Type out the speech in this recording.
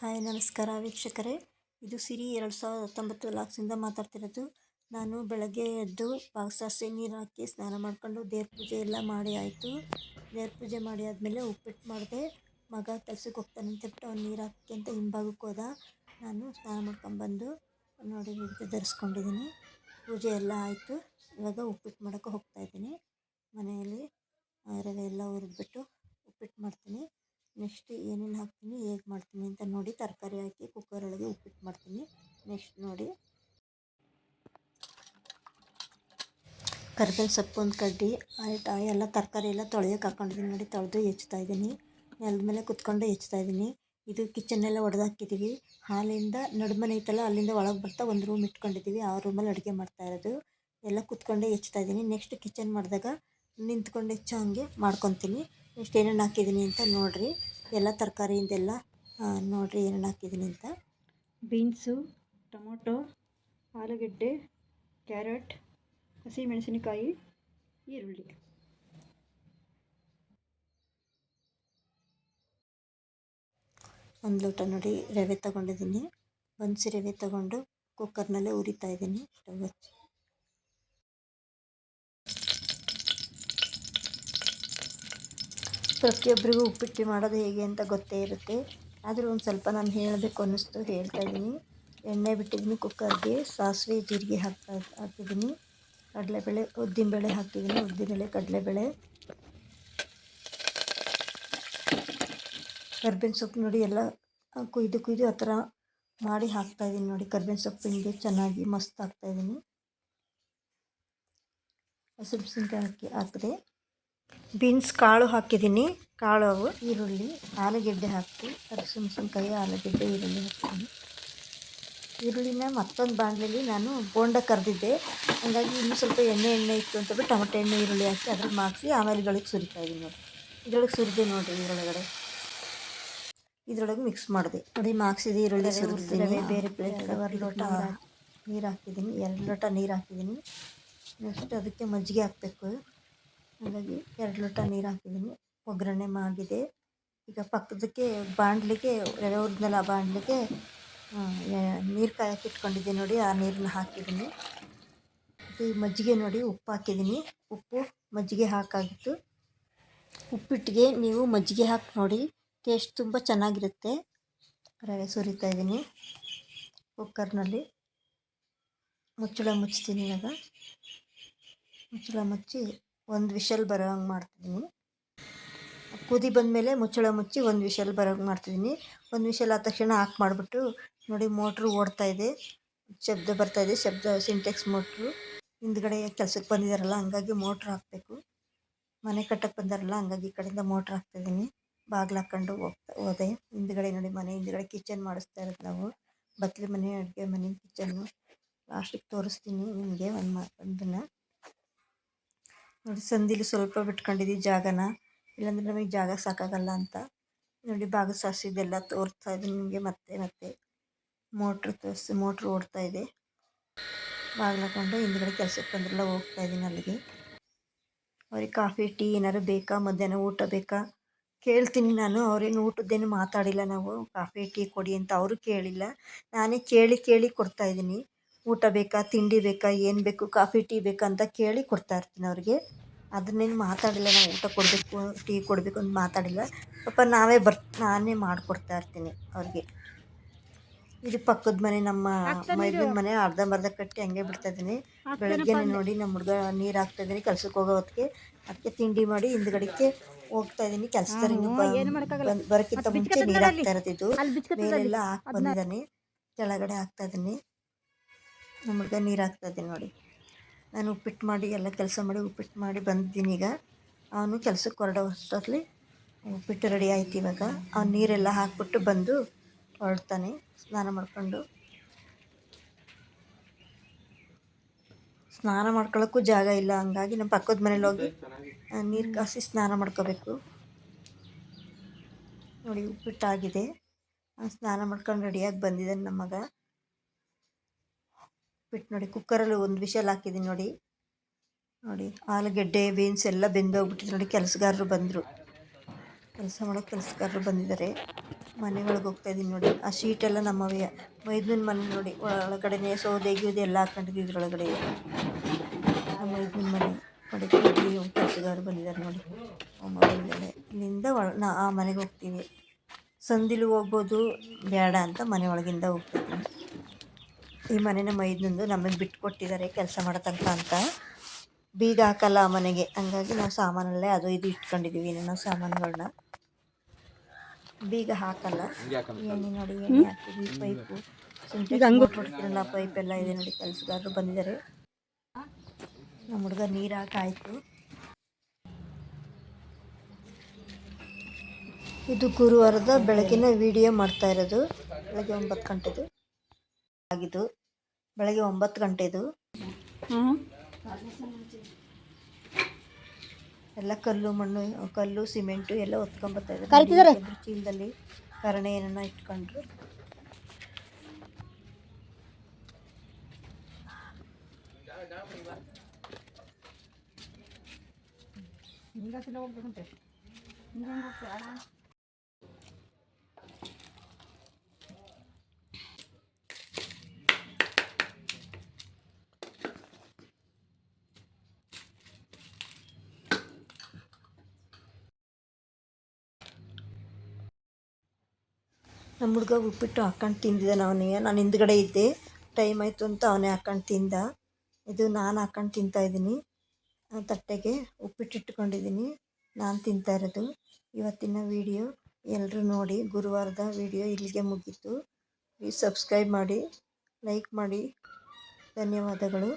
Hi, ನಮಸ್ಕಾರ ವೀಕ್ಷಕರೇ. ಇದು ಸಿರಿ ಎರಡು ಸಾವಿರದ ಹತ್ತೊಂಬತ್ತು ಲಾಕ್ಸಿಂದ ಮಾತಾಡ್ತಿರೋದು. ನಾನು ಬೆಳಗ್ಗೆ ಎದ್ದು ಪಾಕ್ಸಾಸಿ ನೀರು ಹಾಕಿ ಸ್ನಾನ ಮಾಡಿಕೊಂಡು ದೇವ್ರ ಪೂಜೆ ಎಲ್ಲ ಮಾಡಿ ಆಯಿತು. ದೇವ್ರ ಪೂಜೆ ಮಾಡಿ ಆದಮೇಲೆ ಉಪ್ಪಿಟ್ಟು ಮಾಡಿದೆ. ಮಗ ಕೆಲ್ಸಕ್ಕೆ ಹೋಗ್ತಾನೆ ಅಂತ ಹೇಳ್ಬಿಟ್ಟು ಅವ್ನು ನೀರು ಹಾಕಿ ಅಂತ ಹಿಂಭಾಗಕ್ಕೆ ಹೋದ. ನಾನು ಸ್ನಾನ ಮಾಡ್ಕೊಂಬಂದು ನೋಡಿ ವಿಭೂತಿ ಧರಿಸ್ಕೊಂಡಿದ್ದೀನಿ ಪೂಜೆ ಎಲ್ಲ ಆಯಿತು. ಇವಾಗ ಉಪ್ಪಿಟ್ಟು ಮಾಡೋಕ್ಕೆ ಹೋಗ್ತಾಯಿದ್ದೀನಿ ಮನೆಯಲ್ಲಿ ರವೆ ಎಲ್ಲ ಹುರಿದ್ಬಿಟ್ಟು ಉಪ್ಪಿಟ್ಟು ಮಾಡ್ತೀನಿ. ನೆಕ್ಸ್ಟ್ ಏನೇನು ಹಾಕ್ತೀನಿ, ಹೇಗೆ ಮಾಡ್ತೀನಿ ಅಂತ ನೋಡಿ ತರಕಾರಿ ಹಾಕಿ ಕುಕ್ಕರ್ ಒಳಗೆ ಉಪ್ಪಿಟ್ಟು ಮಾಡ್ತೀನಿ. ನೆಕ್ಸ್ಟ್ ನೋಡಿ. ಕರ್ಬೇವು ಸೊಪ್ಪು ಒಂದು ಕಡ್ಡಿ ಆಯ್ತು ಎಲ್ಲ ತರಕಾರಿ ಎಲ್ಲ ತೊಳೆಯೋಕೆ ಹಾಕೊಂಡಿದ್ದೀನಿ ನೋಡಿ, ತೊಳೆದು ಹೆಚ್ತಾ ಇದ್ದೀನಿ ನೆಲದ ಮೇಲೆ ಕುತ್ಕೊಂಡು ಹೆಚ್ತಾ ಇದ್ದೀನಿ ಇದು ಕಿಚನ್ನೆಲ್ಲ ಒಡೆದಾಕಿದ್ದೀವಿ ಹಾಲಿಂದ ನಡುಮನೆ ಐತಲ್ಲ, ಅಲ್ಲಿಂದ ಒಳಗೆ ಬರ್ತಾ ಒಂದು ರೂಮ್ ಇಟ್ಕೊಂಡಿದ್ದೀವಿ ಆ ರೂಮಲ್ಲಿ ಅಡುಗೆ ಮಾಡ್ತಾ ಇರೋದು. ಎಲ್ಲ ಕುತ್ಕೊಂಡೇ ಹೆಚ್ತಾ ಇದ್ದೀನಿ ನೆಕ್ಸ್ಟ್ ಕಿಚನ್ ಮಾಡಿದಾಗ ನಿಂತ್ಕೊಂಡು ಹೆಚ್ಚೋ ಹಂಗೆ ಮಾಡ್ಕೊತೀನಿ. ಎಷ್ಟು ಏನೇನು ಹಾಕಿದ್ದೀನಿ ಅಂತ ನೋಡಿರಿ. ಎಲ್ಲ ತರಕಾರಿಯಿಂದೆಲ್ಲ ನೋಡಿರಿ ಏನೇನು ಹಾಕಿದ್ದೀನಿ ಅಂತ. ಬೀನ್ಸು ಟೊಮೊಟೊ ಆಲೂಗಡ್ಡೆ ಕ್ಯಾರೆಟ್ ಹಸಿಮೆಣಸಿನಕಾಯಿ ಈರುಳ್ಳಿ. ಒಂದು ಲೋಟ ನೋಡಿ ರವೆ ತಗೊಂಡಿದ್ದೀನಿ. ಬನ್ಸಿ ರವೆ ತಗೊಂಡು ಕುಕ್ಕರ್ನಲ್ಲೇ ಉರಿತಾ ಇದ್ದೀನಿ. ಸ್ಟವ್ ಹಚ್ಚಿ. ಪ್ರತಿಯೊಬ್ಬರಿಗೂ ಉಪ್ಪಿಟ್ಟು ಮಾಡೋದು ಹೇಗೆ ಅಂತ ಗೊತ್ತೇ ಇರುತ್ತೆ. ಆದರೂ ಒಂದು ಸ್ವಲ್ಪ ನಾನು ಹೇಳಬೇಕು ಅನ್ನಿಸ್ತು, ಹೇಳ್ತಾ ಇದ್ದೀನಿ. ಎಣ್ಣೆ ಬಿಟ್ಟಿದ್ದೀನಿ ಕುಕ್ಕರ್ಗೆ, ಸಾಸಿವೆ, ಜೀರಿಗೆ ಹಾಕ್ತಾ ಹಾಕಿದ್ದೀನಿ. ಕಡಲೆಬೇಳೆ, ಉದ್ದಿನಬೇಳೆ ಹಾಕಿದ್ದೀನಿ, ಉದ್ದಿನಬೇಳೆ, ಕಡಲೆಬೇಳೆ. ಕರ್ಬೇವಿನ ಸೊಪ್ಪು ನೋಡಿ ಎಲ್ಲ ಕುಯ್ದು ಕುಯ್ದು ಆ ಥರ ಮಾಡಿ ಹಾಕ್ತಾಯಿದ್ದೀನಿ ನೋಡಿ. ಕರ್ಬೇವಿನ ಹಿಂಗೆ ಚೆನ್ನಾಗಿ ಮಸ್ತ್ ಹಾಕ್ತಾಯಿದ್ದೀನಿ ಹಸಿಮೆಣ್ಸಿನ್ಕಾಯಿ ಹಾಕಿ ಹಾಕಿದೆ. ಬೀನ್ಸ್ ಕಾಳು ಹಾಕಿದ್ದೀನಿ. ಕಾಳು ಅವು ಈರುಳ್ಳಿ ಆಲೂಗೆಡ್ಡೆ ಹಾಕಿ ಹಸಿಮೆಣ್ಸಿನ್ಕಾಯಿ ಆಲೂಗೆಡ್ಡೆ ಈರುಳ್ಳಿ ಹಾಕ್ತೀನಿ. ಈರುಳ್ಳಿನ ಮತ್ತೊಂದು ಬಾಣಲೆಯಲ್ಲಿ ನಾನು ಬೋಂಡ ಕರೆದಿದ್ದೆ. ಹಾಗಾಗಿ ಇನ್ನೂ ಸ್ವಲ್ಪ ಎಣ್ಣೆ ಎಣ್ಣೆ ಇತ್ತು ಅಂತ ಟೊಮೆಟೊ ಎಣ್ಣೆ ಈರುಳ್ಳಿ ಹಾಕಿ ಅದ್ರಲ್ಲಿ ಮಾಡಿಸಿ ಆಮೇಲೆ ಇದ್ರೊಳಗೆ ಸುರಿತಾ ಇದ್ದೀನಿ ನೋಡಿ ಇದ್ರೊಳಗೆ ಸುರಿದೆ ನೋಡಿ ಇದರೊಳಗಡೆ. ಇದ್ರೊಳಗೆ ಮಿಕ್ಸ್ ಮಾಡಿದೆ. ನೋಡಿ ಮಾಕ್ಸಿದೆ ಈರುಳ್ಳಿ ಸುರಿದಿದ್ದೀನಿ. ಬೇರೆ ಪ್ಲೇಟ್ ಒಂದು ಲೋಟ ನೀರು ಹಾಕಿದ್ದೀನಿ. ಎರಡು ಲೋಟ ನೀರು ಹಾಕಿದ್ದೀನಿ. ನೆಕ್ಸ್ಟ್ ಅದಕ್ಕೆ ಮಜ್ಜಿಗೆ ಹಾಕಬೇಕು. ಹಾಗಾಗಿ ಎರಡು ಲೋಟ ನೀರು ಹಾಕಿದ್ದೀನಿ ಒಗ್ಗರಣೆ ಮಾಡಿದೆ ಈಗ ಪಕ್ಕದಕ್ಕೆ ಬಾಣಲಿಗೆ ರವೆ ಹುರಿದ್ನಲ್ಲ ಆ ಬಾಣಲಿಗೆ ನೀರು ಕಾಯಕ್ಕೆ ಇಟ್ಕೊಂಡಿದ್ದೆ ನೋಡಿ, ಆ ನೀರನ್ನ ಹಾಕಿದ್ದೀನಿ ಈ ಮಜ್ಜಿಗೆ ನೋಡಿ ಉಪ್ಪು ಹಾಕಿದ್ದೀನಿ ಉಪ್ಪು ಮಜ್ಜಿಗೆ ಹಾಕಾಗಿತ್ತು. ಉಪ್ಪಿಟ್ಟಿಗೆ ನೀವು ಮಜ್ಜಿಗೆ ಹಾಕಿ ನೋಡಿ, ಟೇಸ್ಟ್ ತುಂಬ ಚೆನ್ನಾಗಿರುತ್ತೆ. ರವೆ ಸುರಿತಾ ಇದ್ದೀನಿ ಕುಕ್ಕರ್ನಲ್ಲಿ. ಮುಚ್ಚಳ ಮುಚ್ತೀನಿ ಇವಾಗ. ಮುಚ್ಚಳ ಮುಚ್ಚಿ ಒಂದು ವಿಷಲ್ ಬರೋಂಗೆ ಮಾಡ್ತಿದ್ದೀನಿ. ಕುದಿ ಬಂದಮೇಲೆ ಮುಚ್ಚಳ ಮುಚ್ಚಿ ಒಂದು ವಿಷಲ್ ಬರೋಂಗೆ ಮಾಡ್ತಿದ್ದೀನಿ. ಒಂದು ವಿಷಲ್ ಆದ ತಕ್ಷಣ ಆಫ್ ಮಾಡಿಬಿಟ್ಟು ನೋಡಿ ಮೋಟ್ರು ಓಡ್ತಾ ಇದೆ. ಶಬ್ದ ಬರ್ತಾ ಇದೆ, ಶಬ್ದ, ಸಿಂಟೆಕ್ಸ್ ಮೋಟ್ರು. ಹಿಂದ್ಗಡೆ ಕೆಲ್ಸಕ್ಕೆ ಬಂದಿದ್ದಾರಲ್ಲ ಹಂಗಾಗಿ ಮೋಟ್ರ್ ಹಾಕ್ಬೇಕು. ಮನೆ ಕಟ್ಟಕ್ಕೆ ಬಂದಾರಲ್ಲ, ಹಂಗಾಗಿ ಈ ಕಡೆಯಿಂದ ಮೋಟ್ರ್ ಹಾಕ್ತಾಯಿದ್ದೀನಿ ಬಾಗಿಲು ಹಾಕ್ಕೊಂಡು ಹೋಗ್ತಾ ಹೋದೆ. ಹಿಂದ್ಗಡೆ ನೋಡಿ ಮನೆ, ಹಿಂದ್ಗಡೆ ಕಿಚನ್ ಮಾಡಿಸ್ತಾ ಇರೋದು ನಾವು. ಬತ್ಲಿ ಮನೆ, ಅಡುಗೆ ಮನೆ, ಕಿಚನ್ನು. ಲಾಸ್ಟಿಗೆ ತೋರಿಸ್ತೀನಿ ನಿಮಗೆ ಒಂದು ಮಾ ಒಂದನ್ನು. ನೋಡಿ, ಸಂದಿಲಿ ಸ್ವಲ್ಪ ಬಿಟ್ಕೊಂಡಿದ್ದೀವಿ ಜಾಗನ, ಇಲ್ಲಾಂದರೆ ನಮಗೆ ಜಾಗ ಸಾಕಾಗಲ್ಲ ಅಂತ. ನೋಡಿ ಭಾಗ ಸಾಸಿದೆಲ್ಲ ತೋರ್ತಾ ಇದ್ದೀನಿ ನಿಮಗೆ ಮತ್ತೆ ಮತ್ತೆ. ಮೋಟ್ರ್ ತೋರಿಸಿ, ಮೋಟ್ರ್ ಓಡ್ತಾ ಇದೆ. ಬಾಗಿಲು ಹಾಕೊಂಡು ಹಿಂದ್ಗಡೆ ಕೆಲಸಕ್ಕೆ ಬಂದ್ರೆಲ್ಲ ಹೋಗ್ತಾ ಇದ್ದೀನಿ ಅಲ್ಲಿಗೆ. ಅವ್ರಿಗೆ ಕಾಫಿ, ಟೀ ಏನಾದ್ರು ಬೇಕಾ? ಮಧ್ಯಾಹ್ನ ಊಟ ಬೇಕಾ? ಕೇಳ್ತೀನಿ ನಾನು. ಅವ್ರೇನು ಊಟದ್ದೇನು ಮಾತಾಡಿಲ್ಲ ನಾವು. ಕಾಫಿ, ಟೀ ಕೊಡಿ ಅಂತ ಅವರು ಕೇಳಿಲ್ಲ. ನಾನೇ ಕೇಳಿ ಕೇಳಿ ಕೊಡ್ತಾಯಿದ್ದೀನಿ ಊಟ ಬೇಕಾ ತಿಂಡಿ ಬೇಕಾ ಏನು ಬೇಕು ಕಾಫಿ ಟೀ ಬೇಕಾ ಅಂತ ಕೇಳಿ ಕೊಡ್ತಾ ಇರ್ತೀನಿ ಅವ್ರಿಗೆ. ಅದನ್ನೇನು ಮಾತಾಡಿಲ್ಲ ನಾವು ಊಟ ಕೊಡಬೇಕು ಟೀ ಕೊಡಬೇಕು ಅಂತ ಮಾತಾಡಿಲ್ಲ. ಪಾಪ ನಾವೇ ಬರ್ ನಾನೇ ಮಾಡಿಕೊಡ್ತಾ ಇರ್ತೀನಿ ಅವ್ರಿಗೆ. ಇದು ಪಕ್ಕದ ಮನೆ ನಮ್ಮ ಮೈದಿನ ಮನೆ ಅರ್ಧಂಬರ್ಧ ಕಟ್ಟಿ ಹಂಗೆ ಬಿಡ್ತಾ ಇದ್ದೀನಿ ಬೆಳಗ್ಗೆ ನೋಡಿ ನಮ್ಮ ಹುಡುಗ ನೀರು ಹಾಕ್ತಾ ಇದ್ದೀನಿ ಕೆಲ್ಸಕ್ಕೆ ಹೋಗೋ ಹೊತ್ತಿಗೆ ಅದಕ್ಕೆ ತಿಂಡಿ ಮಾಡಿ ಹಿಂದ್ಗಡೆಗೆ ಹೋಗ್ತಾ ಇದ್ದೀನಿ ಕೆಲಸ ಬರೋಕ್ಕಿಂತ ಮುಂಚೆ ನೀರು ಹಾಕ್ತಾ ಇರ್ತಿದ್ದು ಮೇಲೆಲ್ಲ ಹಾಕಿ ಬಂದಿದ್ದಾನೆ ಕೆಳಗಡೆ ಹಾಕ್ತಾ ಇದ್ದೀನಿ ನಮ್ಮ ಹುಡುಗ ನೀರು ಹಾಕ್ತಾಯಿದ್ದೆ ನೋಡಿ. ನಾನು ಉಪ್ಪಿಟ್ಟು ಮಾಡಿ, ಎಲ್ಲ ಕೆಲಸ ಮಾಡಿ ಉಪ್ಪಿಟ್ಟು ಮಾಡಿ ಬಂದಿದ್ದೀನಿ ಈಗ. ಅವನು ಕೆಲಸಕ್ಕೆ ಹೊರಡೋ ಅಷ್ಟೊತ್ತಲ್ಲಿ ಉಪ್ಪಿಟ್ಟು ರೆಡಿ ಆಯ್ತು ಇವಾಗ. ಅವ್ನು ನೀರೆಲ್ಲ ಹಾಕ್ಬಿಟ್ಟು ಬಂದು ಹೊರಡ್ತಾನೆ, ಸ್ನಾನ ಮಾಡಿಕೊಂಡು. ಸ್ನಾನ ಮಾಡ್ಕೊಳ್ಳೋಕ್ಕೂ ಜಾಗ ಇಲ್ಲ, ಹಂಗಾಗಿ ನಮ್ಮ ಪಕ್ಕದ ಮನೇಲಿ ಹೋಗಿ ನೀರು ಕಾಸಿ ಸ್ನಾನ ಮಾಡ್ಕೋಬೇಕು. ನೋಡಿ ಉಪ್ಪಿಟ್ಟಾಗಿದೆ. ಸ್ನಾನ ಮಾಡ್ಕೊಂಡು ರೆಡಿಯಾಗಿ ಬಂದಿದ್ದಾನೆ ನಮ್ಮ ಮಗ. ಬಿಟ್ಟು ನೋಡಿ, ಕುಕ್ಕರಲ್ಲಿ ಒಂದು ವಿಷಲ್ ಹಾಕಿದ್ದೀನಿ ನೋಡಿ. ನೋಡಿ, ಆಲೂಗೆಡ್ಡೆ ಬೀನ್ಸ್ ಎಲ್ಲ ಬೆಂದೋಗ್ಬಿಟ್ಟಿದೆ ನೋಡಿ, ಕೆಲಸಗಾರರು ಬಂದರು. ಕೆಲಸ ಮಾಡೋಕ್ಕೆ ಕೆಲಸಗಾರರು ಬಂದಿದ್ದಾರೆ. ಮನೆಗಳಿಗೆ ಹೋಗ್ತಾ ಇದ್ದೀನಿ ನೋಡಿ. ಆ ಶೀಟೆಲ್ಲ ನಮ್ಮ ವೈದ್ಯನ ಮನೆ ನೋಡಿ, ಒಳಗಡೆನೇ ಸೌದೆ ಗೀದೆ ಎಲ್ಲ ಹಾಕೊಂಡಿದ್ವಿ ಇದ್ರೊಳಗಡೆ. ನಮ್ಮ ಮೈದ್ನನ ಮನೆ ನೋಡಿ ಕೆಲಸಗಾರರು ಬಂದಿದ್ದಾರೆ ನೋಡಿ. ಅಮ್ಮ ಬಂದಿದ್ದಾಳೆ ಇಲ್ಲಿಂದ ಒಳ, ನಾ ಆ ಮನೆಗೆ ಹೋಗ್ತೀವಿ. ಸಂದಿಲು ಹೋಗ್ಬೋದು, ಬೇಡ ಅಂತ ಮನೆ ಒಳಗಿಂದ ಹೋಗ್ತಿದ್ದೀನಿ ಈ ಮನೆನ ಮೈದ್ನಂದು ನಮಗೆ ಬಿಟ್ಟು ಕೊಟ್ಟಿದ್ದಾರೆ ಕೆಲಸ ಮಾಡೋ ತನಕ ಅಂತ. ಬೀಗ ಹಾಕಲ್ಲ ಆ ಮನೆಗೆ. ಹಂಗಾಗಿ ನಾವು ಸಾಮಾನಲ್ಲೇ ಅದು ಇದು ಇಟ್ಕೊಂಡಿದ್ದೀವಿ ಏನೋ ಸಾಮಾನುಗಳನ್ನ ಬೀಗ ಹಾಕಲ್ಲ. ಎಣ್ಣೆ ನೋಡಿ ಎಣ್ಣೆ ಹಾಕಿದ್ವಿ ಪೈಪು. ಸುಮ್ಮನೆ ಪೈಪ್ ಎಲ್ಲ ಇದೆ ನೋಡಿ ಕೆಲಸಗಾರರು ಬಂದಿದ್ದಾರೆ. ನಮ್ಮ ಹುಡುಗ ನೀರು ಹಾಕಾಯ್ತು ಇದು ಗುರುವಾರದ ಬೆಳಗಿನ ವಿಡಿಯೋ ಮಾಡ್ತಾ ಇರೋದು. ಬೆಳಗ್ಗೆ ಒಂಬತ್ತು ಗಂಟೆದು. ಆಗಿದ್ದು ಬೆಳಗ್ಗೆ ಒಂಬತ್ತು ಗಂಟೆದು. ಎಲ್ಲ ಕಲ್ಲು ಮಣ್ಣು ಕಲ್ಲು ಸಿಮೆಂಟು ಎಲ್ಲ. ಇದ್ದಾರೆ. ಚೀಲದಲ್ಲಿ ಕರಣೆ ಏನನ್ನ ಇಟ್ಕೊಂಡ್ರು. ಹೋಗ್ಬೇಕಂತೆ. ನಮ್ಮ ಹುಡುಗ ಉಪ್ಪಿಟ್ಟು ಹಾಕ್ಕೊಂಡು ತಿಂದಿದ್ದಾನೆ ಅವನಿಗೆ. ನಾನು ಹಿಂದ್ಗಡೆ ಇದ್ದೆ. ಟೈಮ್ ಆಯಿತು ಅಂತ ಅವನೇ ಹಾಕ್ಕೊಂಡು ತಿಂದ. ಇದು ನಾನು ಹಾಕ್ಕೊಂಡು ತಿಂತಾ ಇದ್ದೀನಿ. ಆ ತಟ್ಟೆಗೆ ಉಪ್ಪಿಟ್ಟು ಇಟ್ಕೊಂಡಿದ್ದೀನಿ. ನಾನು ತಿಂತಾ ಇರೋದು. ಇವತ್ತಿನ ವಿಡಿಯೋ ಎಲ್ಲರೂ ನೋಡಿ. ಗುರುವಾರದ ವಿಡಿಯೋ ಇಲ್ಲಿಗೆ ಮುಗೀತು. ಪ್ಲೀಸ್ ಸಬ್ಸ್ಕ್ರೈಬ್ ಮಾಡಿ ಲೈಕ್ ಮಾಡಿ. ಧನ್ಯವಾದಗಳು.